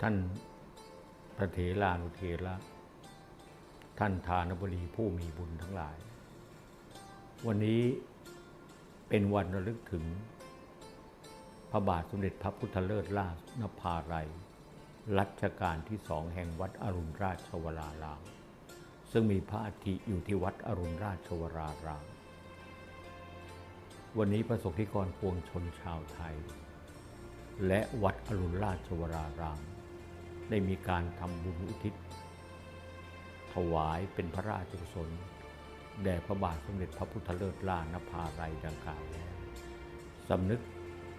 ท่านพระเถรานุเถระท่านทานบุรีผู้มีบุญทั้งหลาย วันนี้เป็นวันระลึกถึง พระบาทสมเด็จพระพุทธเลิศล่านภาลัยรัชกาลที่สองแห่งวัดอรุณราชวราราม ซึ่งมีพระอาทิอยู่ที่วัดอรุณราชวราราม วันนี้ประสบนิกรปวงชนชาวไทย และวัดอรุณราชวราราม ได้มีการทำบุญอุทิศ ถวายเป็นพระราชกุศลแด่พระบาทสมเด็จพระพุทธเลิศล่านภาลัยดังกล่าวแล้วสำนึก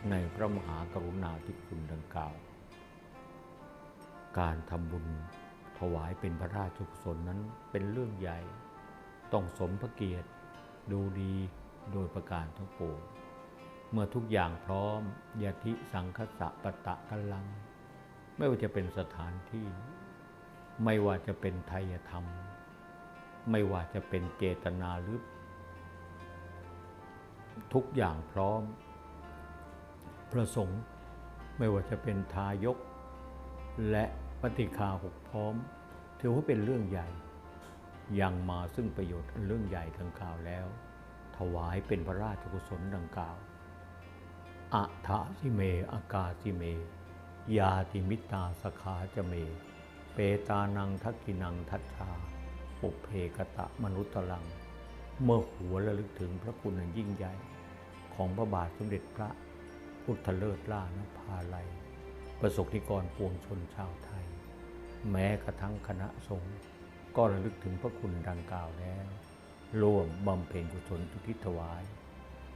ในพระมหากรุณาธิคุณดังกล่าว การทำบุญถวายเป็นพระราชกุศลนั้นเป็นเรื่องใหญ่ ต้องสมพระเกียรติ ดูดีโดยประการทั้งปวงเมื่อทุกอย่างพร้อมยาธิสังคสะปะตะกัลลัง ไม่ว่าจะเป็นสถานที่ ไม่ว่าจะเป็นไทยธรรม ไม่ว่าจะเป็นเจตนาหรือทุกอย่างพร้อม ประสงค์ไม่ว่าจะเป็นทายก และปฏิคาหกพร้อม ถือว่าเป็นเรื่องใหญ่ ยังมาซึ่งประโยชน์เรื่องใหญ่ดังกล่าวแล้ว ถวายเป็นพระราชกุศลดังกล่าวอะทะสิเมอากาสิเม ยาติมิตาสขาจะเม เปตานังทักกินังทัชชาปุเพกตะมนุตตลัง เมื่อหัวระลึกถึงพระคุณอันยิ่งใหญ่ ของพระบาทสมเด็จพระพุทธเลิศล่านภาลัย ประสบนิกรปวงชนชาวไทย แม้กระทั่งคณะสงฆ์ก็ระลึกถึงพระคุณดังกล่าวแล้ว ร่วมบำเพ็ญกุศลอุทิศถวาย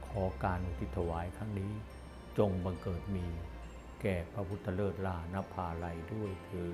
ขอการอุทิศถวายครั้งนี้จงบังเกิดมี แก่พระพุทธเลิศลานภาลัยด้วยคือ